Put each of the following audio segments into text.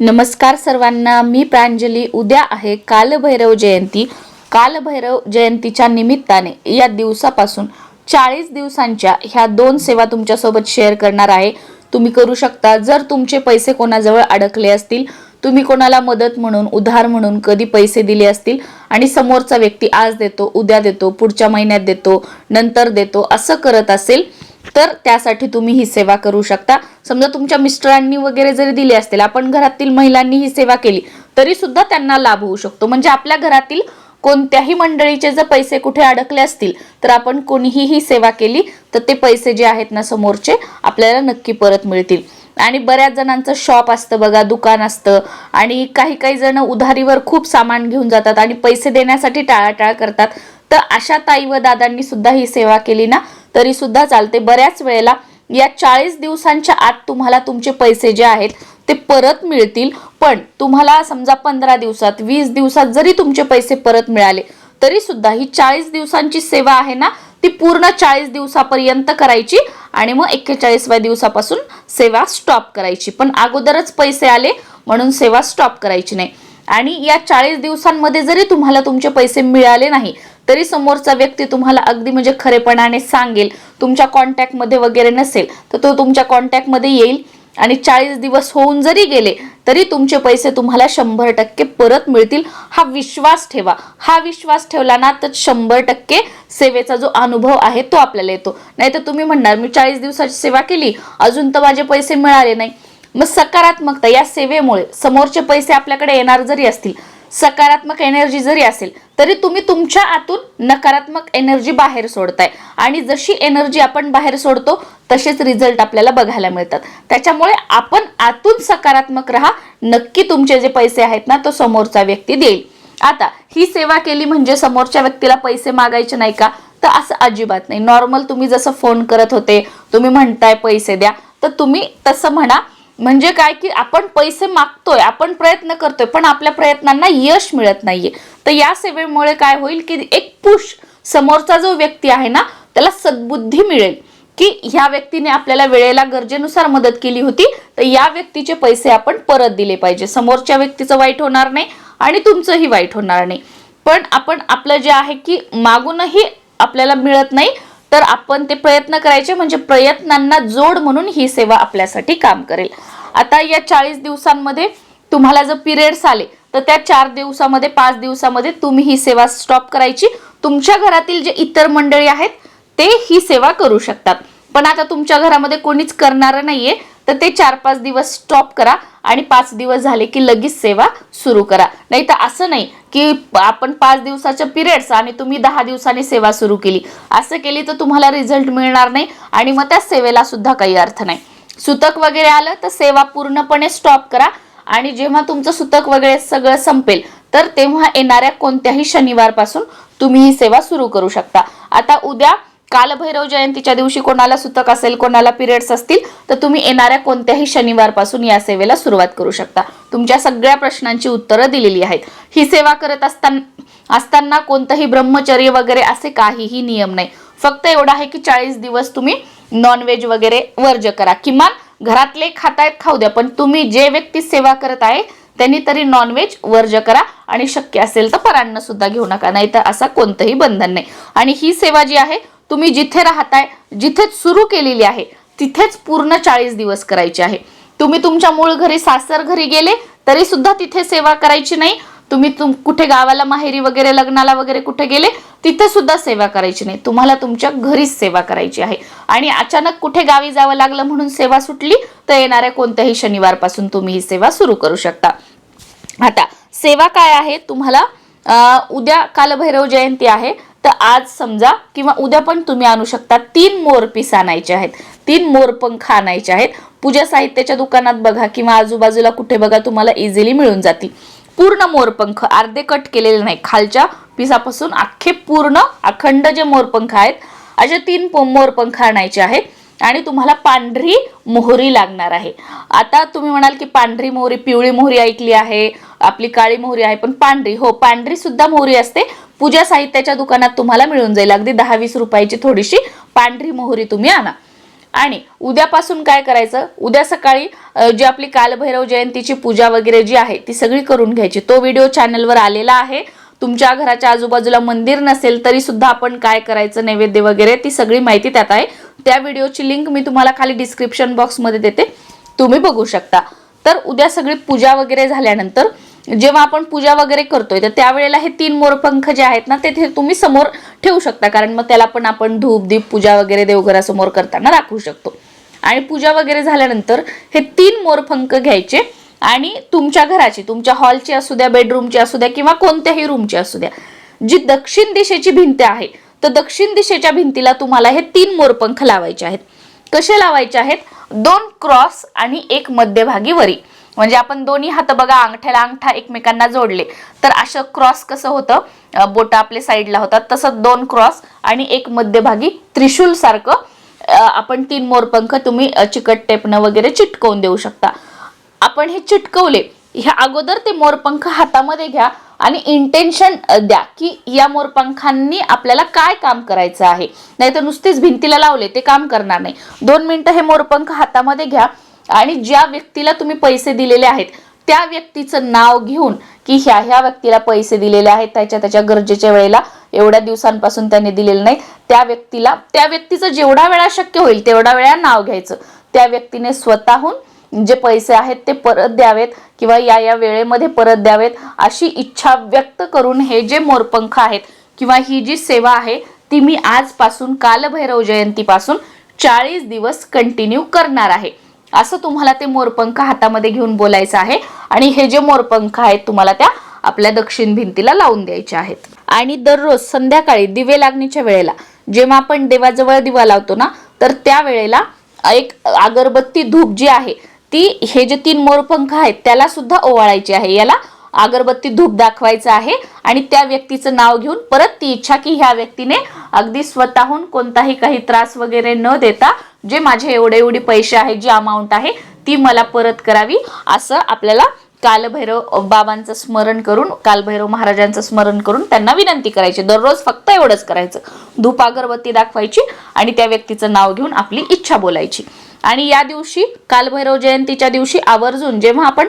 नमस्कार सर्वांना मी प्रांजली. उद्या आहे कालभैरव जयंती. कालभैरव जयंतीच्या निमित्ताने या दिवसापासून चाळीस दिवसांच्या ह्या दोन सेवा तुमच्यासोबत शेअर करणार आहे. तुम्ही करू शकता. जर तुमचे पैसे कोणाजवळ अडकले असतील तुम्ही कोणाला मदत म्हणून उधार म्हणून कधी पैसे दिले असतील आणि समोरचा व्यक्ती आज देतो उद्या देतो पुढच्या महिन्यात देतो नंतर देतो असं करत असेल तर त्यासाठी तुम्ही ही सेवा करू शकता. समजा तुमच्या मिस्टरांनी वगैरे जरी दिले असतील आपण घरातील महिलांनी ही सेवा केली तरी सुद्धा त्यांना लाभ होऊ शकतो. म्हणजे आपल्या घरातील कोणत्याही मंडळीचे जर पैसे कुठे अडकले असतील तर आपण कोणीही ही सेवा केली तर ते पैसे जे आहेत ना समोरचे आपल्याला नक्की परत मिळतील. आणि बऱ्याच जणांचं शॉप असतं बघा दुकान असतं आणि काही काही जण उधारीवर खूप सामान घेऊन जातात आणि पैसे देण्यासाठी टाळाटाळ करतात. तर अशा ताई व दादांनी सुद्धा ही सेवा केली ना तरी सुद्धा चालते. बऱ्याच वेळेला या चाळीस दिवसांच्या आत तुम्हाला तुमचे पैसे जे आहेत ते परत मिळतील. पण तुम्हाला समजा पंधरा दिवसात वीस दिवसात जरी तुमचे पैसे परत मिळाले तरी सुद्धा ही चाळीस दिवसांची सेवा आहे ना ती पूर्ण चाळीस दिवसापर्यंत करायची आणि मग एक्केचाळीसव्या दिवसापासून सेवा स्टॉप करायची. पण अगोदरच पैसे आले म्हणून सेवा स्टॉप करायची नाही. आणि या चाळीस दिवसांमध्ये जरी तुम्हाला तुमचे पैसे मिळाले नाही तरी समोरचा व्यक्ती तुम्हाला अगदी म्हणजे खरेपणाने सांगेल. तुमच्या कॉन्टॅक्टमध्ये वगैरे नसेल तर तो तुमच्या कॉन्टॅक्टमध्ये येईल आणि चाळीस दिवस होऊन जरी गेले तरी तुमचे पैसे तुम्हाला शंभर टक्के परत मिळतील. हा विश्वास ठेवा. हा विश्वास ठेवला ना तर शंभर टक्के सेवेचा जो अनुभव आहे तो आपल्याला येतो. नाही तर तुम्ही म्हणणार मी चाळीस दिवसाची सेवा केली अजून तर माझे पैसे मिळाले नाही. मग सकारात्मकता या सेवेमुळे समोरचे पैसे आपल्याकडे येणार जरी असतील सकारात्मक एनर्जी जरी असेल तरी तुम्ही तुमच्या आतून नकारात्मक एनर्जी बाहेर सोडताय. आणि जशी एनर्जी आपण बाहेर सोडतो तसेच रिझल्ट आपल्याला बघायला मिळतात. त्याच्यामुळे आपण आतून सकारात्मक राहा नक्की तुमचे जे पैसे आहेत ना तो समोरचा व्यक्ती देईल. आता ही सेवा केली म्हणजे समोरच्या व्यक्तीला पैसे मागायचे नाही का? तर असं अजिबात नाही. नॉर्मल तुम्ही जसं फोन करत होते तुम्ही म्हणताय पैसे द्या तर तुम्ही तसं म्हणा म्हणजे काय की आपण पैसे मागतोय आपण प्रयत्न करतोय पण आपल्या प्रयत्नांना यश मिळत नाहीये. तर या सेवेमुळे काय होईल की एक पुश समोरचा जो व्यक्ती आहे ना त्याला सद्बुद्धी मिळेल. की ह्या व्यक्तीने आपल्याला वेळेला गरजेनुसार मदत केली होती तर या व्यक्तीचे पैसे आपण परत दिले पाहिजे. समोरच्या व्यक्तीचं वाईट होणार नाही आणि तुमचंही वाईट होणार नाही. पण आपण आपलं जे आहे की मागूनही आपल्याला मिळत नाही तर आपण ते प्रयत्न करायचे म्हणजे प्रयत्नांना जोड म्हणून ही सेवा आपल्यासाठी काम करेल. आता या चाळीस दिवसांमध्ये तुम्हाला जर पिरियड्स आले तर त्या चार दिवसामध्ये पाच दिवसामध्ये तुम्ही ही सेवा स्टॉप करायची. तुमच्या घरातील जे इतर मंडळी आहेत ते ही सेवा करू शकतात. पण आता तुमच्या घरामध्ये कोणीच करणार नाहीये. तर ते चार पाच दिवस स्टॉप करा आणि पाच दिवस झाले की लगेच सेवा सुरू करा. नाही तर असं नाही की आपण पाच दिवसाच्या पिरियड्स आणि तुम्ही दहा दिवसांनी सेवा सुरू केली. असं केली तर तुम्हाला रिझल्ट मिळणार नाही आणि मग त्या सेवेला सुद्धा काही अर्थ नाही. सुतक वगैरे आलं तर सेवा पूर्णपणे स्टॉप करा आणि जेव्हा तुमचं सुतक वगैरे सगळं संपेल तर तेव्हा येणाऱ्या कोणत्याही शनिवारपासून तुम्ही ही सेवा सुरू करू शकता. आता उद्या कालभैरव जयंतीच्या दिवशी कोणाला सुतक असेल कोणाला पिरियड्स असतील तर तुम्ही येणाऱ्या कोणत्याही शनिवारपासून या सेवेला सुरुवात करू शकता. तुमच्या सगळ्या प्रश्नांची उत्तरं दिलेली आहेत. ही सेवा करत असताना असताना कोणतंही ब्रह्मचर्य वगैरे असे काहीही नियम नाही. फक्त एवढं आहे की चाळीस दिवस तुम्ही नॉनव्हेज वगैरे वर्ज करा. किमान घरातले खातायत खाऊ द्या पण तुम्ही जे व्यक्ती सेवा करत आहे त्यांनी तरी नॉनव्हेज वर्ज करा आणि शक्य असेल तर परान्न सुद्धा घेऊ नका नाही तर असा कोणतंही बंधन नाही. आणि ही सेवा जी आहे तुम्ही जिथे राहताय जिथेच सुरू केलेली आहे तिथेच पूर्ण चाळीस दिवस करायची आहे. तुम्ही तुमच्या मूळ घरी सासर घरी गेले तरी सुद्धा तिथे सेवा करायची नाही. तुम्ही तुम कुठे गावाला माहेरी वगैरे लग्नाला वगैरे कुठे गेले तिथे सुद्धा सेवा करायची नाही. तुम्हाला तुमच्या घरीच सेवा करायची आहे. आणि अचानक कुठे गावी जावं लागलं म्हणून सेवा सुटली तर येणाऱ्या कोणत्याही शनिवारपासून तुम्ही ही सेवा सुरू करू शकता. आता सेवा काय आहे? तुम्हाला उद्या कालभैरव जयंती आहे. तर आज समजा किंवा उद्या पण तुम्ही आणू शकता तीन मोरपीस आणायचे आहेत. तीन मोरपंख आणायचे आहेत. पूजा साहित्याच्या दुकानात बघा किंवा आजूबाजूला कुठे बघा तुम्हाला इझिली मिळून जातील. पूर्ण मोरपंख अर्धे कट केलेले नाही खालच्या पिसापासून अख्खे पूर्ण अखंड जे मोरपंख आहेत असे तीन मोरपंख आणायचे आहेत. आणि तुम्हाला पांढरी मोहरी लागणार आहे. आता तुम्ही म्हणाल की पांढरी मोहरी पिवळी मोहरी ऐकली आहे. आपली काळी मोहरी आहे पण पांढरी. हो पांढरी सुद्धा मोहरी असते. पूजा साहित्याच्या दुकानात तुम्हाला मिळून जाईल. अगदी दहा वीस रुपयाची थोडीशी पांढरी मोहरी तुम्ही आणा. आणि उद्यापासून काय करायचं? उद्या सकाळी जी आपली कालभैरव जयंतीची पूजा वगैरे जी आहे ती सगळी करून घ्यायची. तो व्हिडिओ चॅनलवर आलेला आहे. तुमच्या घराच्या आजूबाजूला मंदिर नसेल तरी सुद्धा आपण काय करायचं नैवेद्य वगैरे ती सगळी माहिती त्यात आहे. त्या व्हिडिओची लिंक मी तुम्हाला खाली डिस्क्रिप्शन बॉक्समध्ये देते. तुम्ही बघू शकता. तर उद्या सगळी पूजा वगैरे झाल्यानंतर जेव्हा आपण पूजा वगैरे करतोय तर त्यावेळेला हे तीन मोरपंख जे आहेत ना ते तुम्ही समोर ठेवू शकता. कारण मग त्याला पण आपण धूप दीप पूजा वगैरे देवघरासमोर करताना राखू शकतो. आणि पूजा वगैरे झाल्यानंतर हे तीन मोरपंख घ्यायचे आणि तुमच्या घराची तुमच्या हॉलची असू द्या बेडरूमची असू द्या किंवा कोणत्याही रूमची असू द्या जी दक्षिण दिशेची भिंत आहे तर दक्षिण दिशेच्या भिंतीला तुम्हाला हे तीन मोरपंख लावायचे आहेत. कसे लावायचे आहेत? दोन क्रॉस आणि एक मध्यभागी वरी. म्हणजे आपण दोन्ही हात बघा अंगठ्याला अंगठा एकमेकांना जोडले. तर असं क्रॉस कसं होतं? बोट बोटं आपले साईडला होतात तसं दोन क्रॉस आणि एक मध्यभागी त्रिशूल सारखं आपण तीन मोरपंख तुम्ही चिकट टेपनं वगैरे चिटकवून देऊ शकता. आपण हे चिटकवले ह्या अगोदर ते मोरपंख हातामध्ये घ्या आणि इंटेन्शन द्या की या मोरपंखांनी आपल्याला काय काम करायचं आहे. नाही तर नुसतेच भिंतीला लावले ते काम करणार नाही. दोन मिनटं हे मोरपंख हातामध्ये घ्या. आणि ज्या व्यक्तीला तुम्ही पैसे दिलेले आहेत त्या व्यक्तीचं नाव घेऊन की ह्या ह्या व्यक्तीला पैसे दिलेले आहेत त्याच्या त्याच्या गरजेच्या वेळेला एवढ्या दिवसांपासून त्यांनी दिलेले नाही त्या व्यक्तीला त्या व्यक्तीचं जेवढा वेळा शक्य होईल तेवढा वेळा नाव घ्यायचं. त्या व्यक्तीने स्वतःहून जे पैसे आहेत ते परत द्यावेत किंवा या या वेळेमध्ये परत द्यावेत अशी इच्छा व्यक्त करून हे जे मोरपंख आहेत किंवा ही जी सेवा आहे ती मी आजपासून कालभैरव जयंतीपासून चाळीस दिवस कंटिन्यू करणार आहे. असं तुम्हाला ते मोरपंख हातामध्ये घेऊन बोलायचं आहे. आणि हे जे मोरपंख आहेत तुम्हाला त्या आपल्या दक्षिण भिंतीला लावून द्यायचे आहेत. आणि दररोज संध्याकाळी दिवे लागणीच्या वेळेला जेव्हा आपण देवाजवळ दिवा लावतो ना तर त्या वेळेला एक अगरबत्ती धूप जी आहे ती हे जे तीन मोरपंख आहेत त्याला सुद्धा ओवाळायची आहे. याला अगरबत्ती धूप दाखवायचं आहे आणि त्या व्यक्तीचं नाव घेऊन परत ती इच्छा की ह्या व्यक्तीने अगदी स्वतःहून कोणताही काही त्रास वगैरे न देता जे माझे एवढे एवढे पैसे आहेत जी अमाऊंट आहे ती मला परत करावी असं आपल्याला कालभैरव बाबांचं स्मरण करून कालभैरव महाराजांचं स्मरण करून त्यांना विनंती करायची. दररोज फक्त एवढंच करायचं. धूप अगरबत्ती दाखवायची आणि त्या व्यक्तीचं नाव घेऊन आपली इच्छा बोलायची. आणि या दिवशी कालभैरव जयंतीच्या दिवशी आवर्जून जेव्हा आपण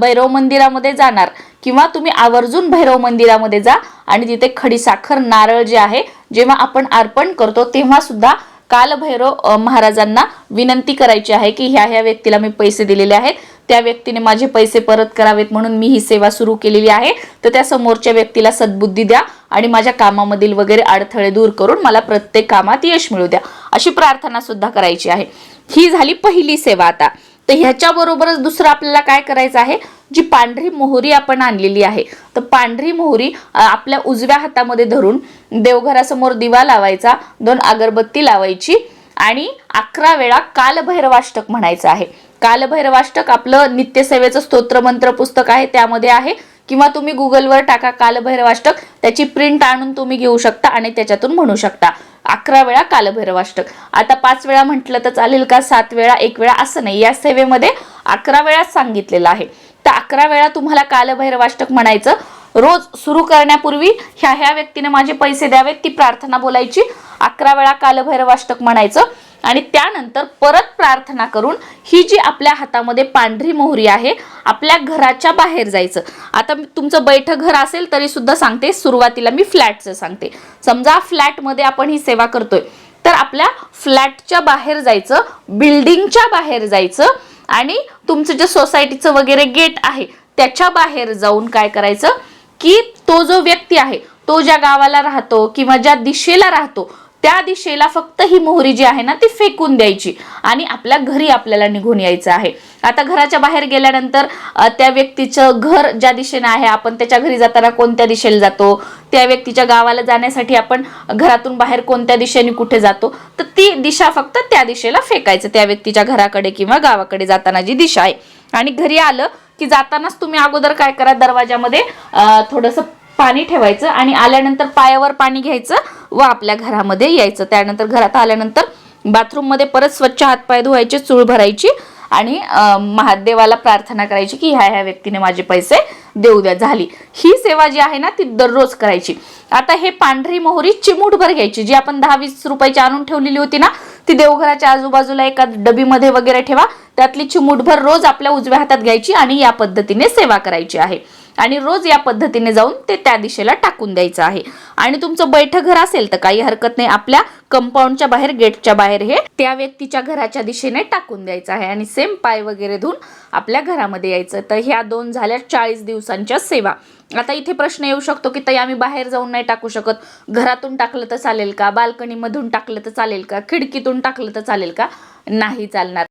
भैरव मंदिरामध्ये जाणार किंवा तुम्ही आवर्जून भैरव मंदिरामध्ये जा आणि तिथे खडीसाखर नारळ जे आहे जेव्हा आपण अर्पण करतो तेव्हा सुद्धा कालभैरव महाराजांना विनंती करायची आहे की ह्या ह्या व्यक्तीला मी पैसे दिलेले आहेत. त्या व्यक्तीने माझे पैसे परत करावेत म्हणून मी ही सेवा सुरू केलेली आहे. तर त्या समोरच्या व्यक्तीला सद्बुद्धी द्या आणि माझ्या कामामधील वगैरे अडथळे दूर करून मला प्रत्येक कामात यश मिळू द्या. अशी प्रार्थना सुद्धा करायची आहे. ही झाली पहिली सेवा आता. तर ह्याच्याबरोबरच दुसरं आपल्याला काय करायचं आहे? जी पांढरी मोहरी आपण आणलेली आहे. तर पांढरी मोहरी आपल्या उजव्या हातामध्ये धरून देवघरासमोर दिवा लावायचा दोन अगरबत्ती लावायची आणि अकरा वेळा कालभैरवाष्टक म्हणायचं आहे. कालभैरवाष्टक आपलं नित्यसेवेचं स्तोत्रमंत्र पुस्तक आहे त्यामध्ये आहे किंवा तुम्ही गुगलवर टाका कालभैरवाष्टक त्याची प्रिंट आणून तुम्ही घेऊ शकता आणि त्याच्यातून म्हणू शकता. अकरा वेळा कालभैरवाष्टक. आता पाच वेळा म्हटलं तर चालेल का? सात वेळा एक वेळा असं नाही. या सेवेमध्ये अकरा वेळा सांगितलेलं आहे. तर अकरा वेळा तुम्हाला कालभैरवाष्टक म्हणायचं. रोज सुरू करण्यापूर्वी ह्या ह्या व्यक्तीने माझे पैसे द्यावेत ती प्रार्थना बोलायची. अकरा वेळा कालभैरवाष्टक म्हणायचं. आणि त्यानंतर परत प्रार्थना करून ही जी आपल्या हातामध्ये पांढरी मोहरी आहे आपल्या घराच्या बाहेर जायचं. आता तुमचं बैठक घर असेल तरी सुद्धा सांगते सुरुवातीला मी फ्लॅटचं सांगते. समजा फ्लॅटमध्ये आपण ही सेवा करतोय तर आपल्या फ्लॅटच्या बाहेर जायचं बिल्डिंगच्या बाहेर जायचं आणि तुमचं जे सोसायटीचं वगैरे गेट आहे त्याच्या बाहेर जाऊन काय करायचं की तो जो व्यक्ती आहे तो ज्या गावाला राहतो किंवा ज्या दिशेला राहतो त्या दिशेला फक्त ही मोहरी जी आहे ना ती फेकून द्यायची. आणि आपल्या घरी आपल्याला निघून यायचं आहे. आता घराच्या बाहेर गेल्यानंतर त्या व्यक्तीचं घर ज्या दिशेने आहे आपण त्याच्या घरी जाताना कोणत्या दिशेला जातो? त्या व्यक्तीच्या गावाला जाण्यासाठी आपण घरातून बाहेर कोणत्या दिशेने कुठे जातो? तर ती दिशा फक्त त्या दिशेला फेकायचं. त्या व्यक्तीच्या घराकडे किंवा गावाकडे जाताना जी दिशा आहे. आणि घरी आलं की जातानाच तुम्ही अगोदर काय करा? दरवाजामध्ये थोडंसं पाणी ठेवायचं आणि आल्यानंतर पायावर पाणी घ्यायचं व आपल्या घरामध्ये यायचं. त्यानंतर घरात आल्यानंतर बाथरूममध्ये परत स्वच्छ हातपाय धुवायचे चूळ भरायची आणि महादेवाला प्रार्थना करायची की ह्या ह्या व्यक्तीने माझे पैसे देऊ द्या. झाली. ही सेवा जी आहे ना ती दररोज करायची. आता हे पांढरी मोहरी चिमूटभर घ्यायची. जी आपण दहा वीस रुपयाची आणून ठेवलेली होती ना ती देवघराच्या आजूबाजूला एका डबीमध्ये वगैरे ठेवा. त्यातली चिमूटभर रोज आपल्या उजव्या हातात घ्यायची आणि या पद्धतीने सेवा करायची आहे. आणि रोज या पद्धतीने जाऊन ते त्या दिशेला टाकून द्यायचं आहे. आणि तुमचं बैठक घर असेल तर काही हरकत नाही. आपल्या कंपाऊंडच्या बाहेर गेटच्या बाहेर हे त्या व्यक्तीच्या घराच्या दिशेने टाकून द्यायचं आहे. आणि सेम पाय वगैरे धुवून आपल्या घरामध्ये यायचं. तर ह्या दोन झाल्या चाळीस दिवसांच्या सेवा. आता इथे प्रश्न येऊ शकतो की ताई आम्ही बाहेर जाऊन नाही टाकू शकत. घरातून टाकलं तर चालेल का? बाल्कनीमधून टाकलं तर चालेल का? खिडकीतून टाकलं तर चालेल का? नाही चालणार.